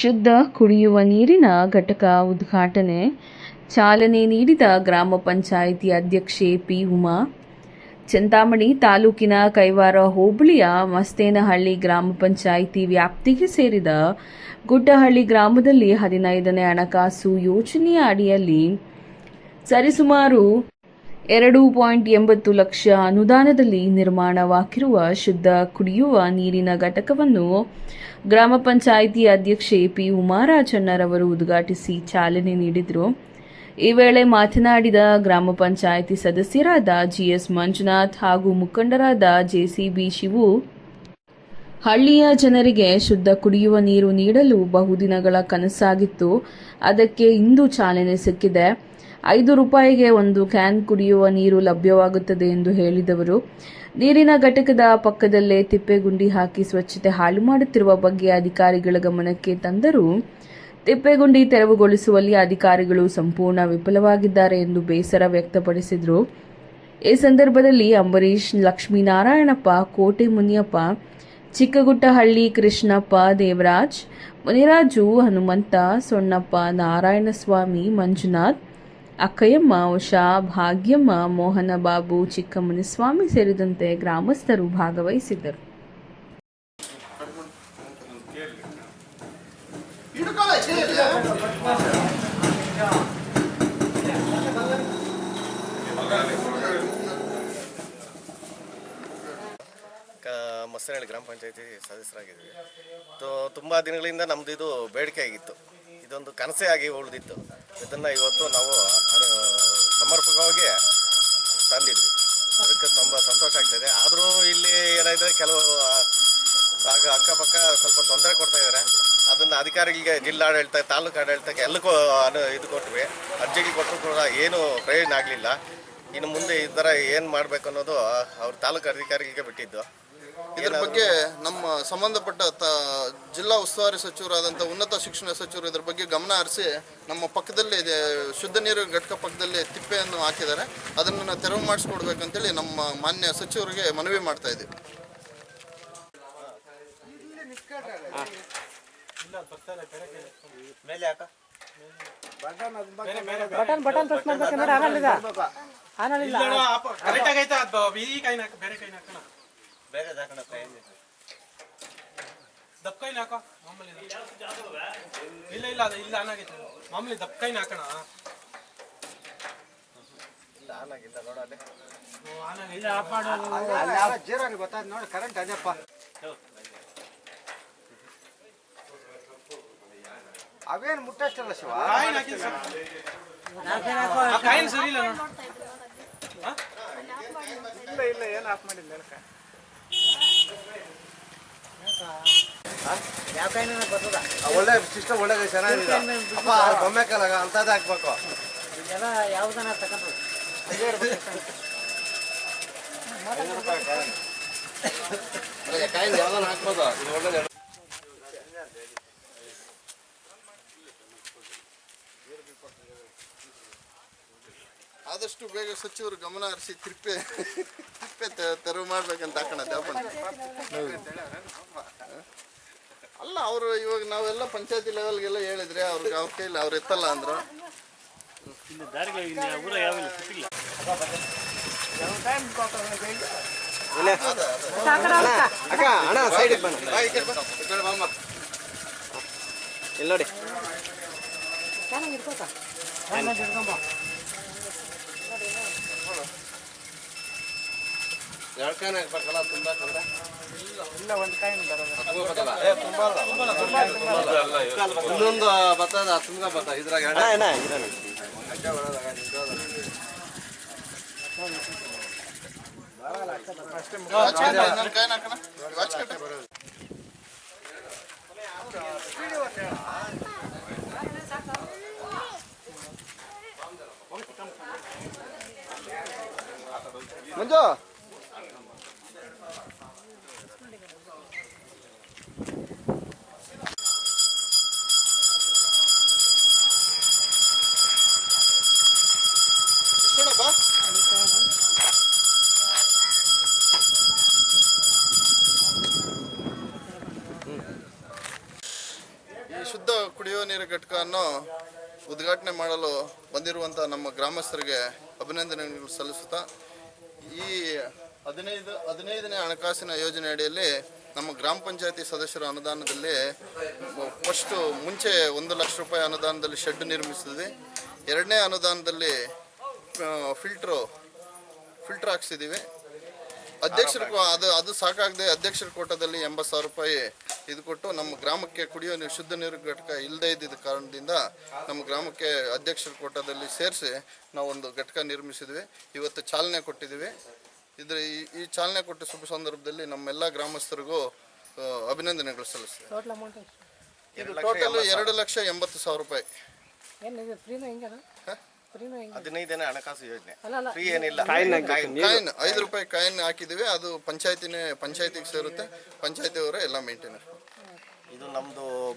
ಶುದ್ಧ ಕುಡಿಯುವ ನೀರಿನ ಘಟಕ ಉದ್ಘಾಟನೆ. ಚಾಲನೆ ನೀಡಿದ ಗ್ರಾಮ ಪಂಚಾಯಿತಿ ಅಧ್ಯಕ್ಷೆ ಪಿ. ಉಮಾ. ಚಿಂತಾಮಣಿ ತಾಲೂಕಿನ ಕೈವಾರ ಹೋಬಳಿಯ ಮಸ್ತೇನಹಳ್ಳಿ ಗ್ರಾಮ ಪಂಚಾಯಿತಿ ವ್ಯಾಪ್ತಿಗೆ ಸೇರಿದ ಗುಡ್ಡಹಳ್ಳಿ ಗ್ರಾಮದಲ್ಲಿ ಹದಿನೈದನೇ ಹಣಕಾಸು ಯೋಜನೆಯ ಅಡಿಯಲ್ಲಿ ಸರಿಸುಮಾರು ಎರಡು ಪಾಯಿಂಟ್ ಎಂಬತ್ತು ಲಕ್ಷ ಅನುದಾನದಲ್ಲಿ ನಿರ್ಮಾಣವಾಗಿರುವ ಶುದ್ಧ ಕುಡಿಯುವ ನೀರಿನ ಘಟಕವನ್ನು ಗ್ರಾಮ ಪಂಚಾಯಿತಿ ಅಧ್ಯಕ್ಷೆ ಪಿ ಉಮಾರಾಜಣ್ಣರವರು ಉದ್ಘಾಟಿಸಿ ಚಾಲನೆ ನೀಡಿದರು. ಈ ವೇಳೆ ಮಾತನಾಡಿದ ಗ್ರಾಮ ಪಂಚಾಯಿತಿ ಸದಸ್ಯರಾದ ಜಿಎಸ್ ಮಂಜುನಾಥ್ ಹಾಗೂ ಮುಖಂಡರಾದ ಜೆಸಿಬಿ ಶಿವು, ಹಳ್ಳಿಯ ಜನರಿಗೆ ಶುದ್ಧ ಕುಡಿಯುವ ನೀರು ನೀಡಲು ಬಹುದಿನಗಳ ಕನಸಾಗಿತ್ತು. ಅದಕ್ಕೆ ಇಂದು ಚಾಲನೆ ಸಿಕ್ಕಿದೆ. ಐದು ರೂಪಾಯಿಗೆ ಒಂದು ಕ್ಯಾನ್ ಕುಡಿಯುವ ನೀರು ಲಭ್ಯವಾಗುತ್ತದೆ ಎಂದು ಹೇಳಿದವರು. ನೀರಿನ ಘಟಕದ ಪಕ್ಕದಲ್ಲೇ ತಿಪ್ಪೆಗುಂಡಿ ಹಾಕಿ ಸ್ವಚ್ಛತೆ ಹಾಳು ಮಾಡುತ್ತಿರುವ ಬಗ್ಗೆ ಅಧಿಕಾರಿಗಳ ಗಮನಕ್ಕೆ ತಂದರೂ ತಿಪ್ಪೆಗುಂಡಿ ತೆರವುಗೊಳಿಸುವಲ್ಲಿ ಅಧಿಕಾರಿಗಳು ಸಂಪೂರ್ಣ ವಿಫಲವಾಗಿದ್ದಾರೆ ಎಂದು ಬೇಸರ ವ್ಯಕ್ತಪಡಿಸಿದರು. ಈ ಸಂದರ್ಭದಲ್ಲಿ ಅಂಬರೀಷ್, ಲಕ್ಷ್ಮೀನಾರಾಯಣಪ್ಪ, ಕೋಟೆ ಮುನಿಯಪ್ಪ, ಚಿಕ್ಕಗುಟ್ಟಹಳ್ಳಿ ಕೃಷ್ಣಪ್ಪ, ದೇವರಾಜ್, ಮುನಿರಾಜು, ಹನುಮಂತ ಸೊಣ್ಣಪ್ಪ ನಾರಾಯಣಸ್ವಾಮಿ, ಮಂಜುನಾಥ್ ಅಕ್ಕಯ್ಯಮ್ಮ ಉಷಾ ಭಾಗ್ಯಮ್ಮ ಮೋಹನ ಬಾಬು ಚಿಕ್ಕಮುನಿಸ್ವಾಮಿ ಸೇರಿದಂತೆ ಗ್ರಾಮಸ್ಥರು ಭಾಗವಹಿಸಿದ್ದರು. ಕ ಮಸನಹಳ್ಳಿ ಗ್ರಾಮ ಪಂಚಾಯತಿ ಸದಸ್ಯರಾಗಿದ್ದೀವಿ ತೋ, ತುಂಬ ದಿನಗಳಿಂದ ನಮ್ಮದು ಇದು ಬೇಡಿಕೆ ಆಗಿತ್ತು. ಇದೊಂದು ಕನಸೇ ಆಗಿ ಉಳಿದಿತ್ತು. ಇದನ್ನು ಇವತ್ತು ನಾವು ಸಮರ್ಪಕವಾಗಿ ತಂದಿದ್ವಿ. ಅದಕ್ಕೆ ತುಂಬ ಸಂತೋಷ ಆಗ್ತಿದೆ. ಆದರೂ ಇಲ್ಲಿ ಏನಾಗಿದೆ ಕೆಲವು ಆಗ ಅಕ್ಕಪಕ್ಕ ಸ್ವಲ್ಪ ತೊಂದರೆ ಕೊಡ್ತಾ ಇದ್ದಾರೆ. ಅದನ್ನು ಅಧಿಕಾರಿಗಳಿಗೆ, ಜಿಲ್ಲಾಡಳಿತ, ತಾಲೂಕು ಆಡಳಿತಕ್ಕೆ ಎಲ್ಲಕ್ಕೂ ಅನು- ಇದು ಕೊಟ್ವಿ. ಅರ್ಜಿಗೆ ಕೊಟ್ಟರು ಕೂಡ ಏನು ಪ್ರಯೋಜನ ಆಗಲಿಲ್ಲ. ಇನ್ನು ಮುಂದೆ ಈ ಥರ ಏನು ಮಾಡಬೇಕು ಅನ್ನೋದು ಅವ್ರ ತಾಲೂಕು ಅಧಿಕಾರಿಗಳಿಗೆ ಬಿಟ್ಟಿದ್ದು. ಇದ್ರ ಬಗ್ಗೆ ನಮ್ಮ ಸಂಬಂಧಪಟ್ಟ ತ ಜಿಲ್ಲಾ ಉಸ್ತುವಾರಿ ಸಚಿವರಾದಂಥ ಉನ್ನತ ಶಿಕ್ಷಣ ಸಚಿವರು ಇದರ ಬಗ್ಗೆ ಗಮನ ಹರಿಸಿ ನಮ್ಮ ಪಕ್ಕದಲ್ಲಿ ಇದೆ ಶುದ್ಧ ನೀರು ಘಟಕ ಪಕ್ಕದಲ್ಲಿ ತಿಪ್ಪೆಯನ್ನು ಹಾಕಿದ್ದಾರೆ. ಅದನ್ನು ತೆರವು ಮಾಡಿಸ್ಕೊಡ್ಬೇಕಂತೇಳಿ ನಮ್ಮ ಮಾನ್ಯ ಸಚಿವರಿಗೆ ಮನವಿ ಮಾಡ್ತಾ ಇದ್ದೀವಿ. ಬಟನ್ ಬಟನ್ ಪ್ರೆಸ್ ಮಾಡ್ಬೇಕು ಬೇರೆ ಕೈ ನಾಕಣ ದಪ್ಪ ಕೈ ನಾಕ ಮಾಮೂಲಿ ಇಲ್ಲ ಇಲ್ಲ ಅದು ಇಲ್ಲ ಮಾಮೂಲಿ ದಪ್ಪ ಕೈ ನಾಕಣ ಇಲ್ಲ ಆಫ್ ಮಾಡೋದು ಜೀರೋನಿ ಗೊತ್ತಾಯ್ತು ನೋಡಿ ಕರೆಂಟ್ ಅದೇಪ್ಪ ಅವೇನು ಮುಟ್ಟಷ್ಟಲ್ಲ ಶಿವ? ಕಾಯಿನ್ ಹಾಕಿದ್ ಕಾಯಿನ್ ಸರಿ ಇಲ್ಲ ಇಲ್ಲ ಇಲ್ಲ ಏನು ಆಫ್ ಮಾಡಿಲ್ಲ ನೆಲಕ್ಕೆ ಯಾವ ಕೈನ ಬರ್ತದ ಒಳ್ಳೆ ಸಿಸ್ಟಮ್ ಒಳ್ಳೆ ಚೆನ್ನಾಗಿದೆ. ಅಪ್ಪ ಬೊಮ್ಮೆ ಕಾಲಾಗ ಅಂತದೇ ಹಾಕ್ಬೇಕು. ಇದೆಲ್ಲ ಯಾವ್ದನ್ನ ತಗೊಂಡ್ರು ಕಾಯಿನ್ ಯಾವ್ದಾನ ಹಾಕ್ಬೋದು? ಇದು ಒಳ್ಳೆ ಆದಷ್ಟು ಬೇಗ ಸಚಿವರು ಗಮನ ಹರಿಸಿ ತಿಪ್ಪೆ ತಿಪ್ಪೆ ತೆ- ತೆರವು ಮಾಡ್ಬೇಕಂತ ಹಾಕೋಣ ದೇವಪಣ ಅಲ್ಲ ಅವರು ಇವಾಗ ನಾವೆಲ್ಲ ಪಂಚಾಯತಿ ಲೆವೆಲ್ಗೆಲ್ಲ ಹೇಳಿದ್ರೆ ಅವ್ರಿಗೆ ಅವ್ರ ಕೈಲಿ ಅವ್ರು ಎತ್ತಲ್ಲ ಅಂದ್ರು. ಅಕ್ಕ ಅಣ್ಣ ಸೈಡಿಗೆ ಬನ್ನಿ. ಇಲ್ಲಿ ನೋಡಿ. ಎರಡು ಹಾಕ್ಬೇಕಲ್ಲ ತುಂಬಾ ತೊಂದ್ರೆ ಇಲ್ಲ ಒಂದು ಕಾಯಿನ್ ಬರೋದು ಇನ್ನೊಂದು ಬರ್ತದ ತುಂಬ ಬತ್ತ ಇದ್ರಾಗ. ಮಂಜು! ಈ ಶುದ್ಧ ಘಟಕವನ್ನು ಉದ್ಘಾಟನೆ ಮಾಡಲು ಬಂದಿರುವಂಥ ನಮ್ಮ ಗ್ರಾಮಸ್ಥರಿಗೆ ಅಭಿನಂದನೆಗಳು ಸಲ್ಲಿಸುತ್ತಾ, ಈ ಹದಿನೈದು, ಹದಿನೈದನೇ ಹಣಕಾಸಿನ ಯೋಜನೆ ಅಡಿಯಲ್ಲಿ ನಮ್ಮ ಗ್ರಾಮ ಪಂಚಾಯತಿ ಸದಸ್ಯರ ಅನುದಾನದಲ್ಲಿ ಫಸ್ಟು ಮುಂಚೆ ಒಂದು ಲಕ್ಷ ರೂಪಾಯಿ ಅನುದಾನದಲ್ಲಿ ಶೆಡ್ ನಿರ್ಮಿಸಿದ್ವಿ. ಎರಡನೇ ಅನುದಾನದಲ್ಲಿ ಫಿಲ್ಟ್ರು ಫಿಲ್ಟ್ರ್ ಹಾಕ್ಸಿದ್ದೀವಿ. ಅಧ್ಯಕ್ಷರ ಅದು ಅದು ಸಾಕಾಗದೆ ಅಧ್ಯಕ್ಷರ ಕೋಟದಲ್ಲಿ ಎಂಬತ್ತು ಸಾವಿರ ರೂಪಾಯಿ ಇದು ಕೊಟ್ಟು ನಮ್ಮ ಗ್ರಾಮಕ್ಕೆ ಕುಡಿಯೋ ನೀರು ಶುದ್ಧ ನೀರು ಘಟಕ ಇಲ್ಲದೇ ಇದ್ದಿದ್ದ ಕಾರಣದಿಂದ ನಮ್ಮ ಗ್ರಾಮಕ್ಕೆ ಅಧ್ಯಕ್ಷರ ಕೋಟದಲ್ಲಿ ಸೇರಿಸಿ ನಾವೊಂದು ಒಂದು ಘಟಕ ನಿರ್ಮಿಸಿದ್ವಿ. ಇವತ್ತು ಚಾಲನೆ ಕೊಟ್ಟಿದ್ದೀವಿ. ಇದ್ರ ಈ- ಈ ಚಾಲನೆ ಕೊಟ್ಟ ಶುಭ ಸಂದರ್ಭದಲ್ಲಿ ನಮ್ಮೆಲ್ಲ ಗ್ರಾಮಸ್ಥರಿಗೂ ಅಭಿನಂದನೆಗಳು ಸಲ್ಲಿಸ್ತೇವೆ ಇದು ಟೋಟಲ್ ಎರಡು ಲಕ್ಷ ಎಂಬತ್ತು ಸಾವಿರ ರೂಪಾಯಿ. ಹದಿನೈದನೇ ಹಣಕಾಸು ಯೋಜನೆ. ಫ್ರೀ ಏನಿಲ್ಲ. ಕಾಯಿನ್. ಕಾಯಿನ್ ಐದು ರೂಪಾಯಿ ಕಾಯಿನ್ ಹಾಕಿದ್ದೀವಿ. ಅದು ಪಂಚಾಯತಿನೇ ಪಂಚಾಯತಿಗೆ ಸೇರುತ್ತೆ. ಪಂಚಾಯತಿ ಅವರೇ ಎಲ್ಲ ಮೇಂಟೈನ್ ಇದು ನಮ್ದು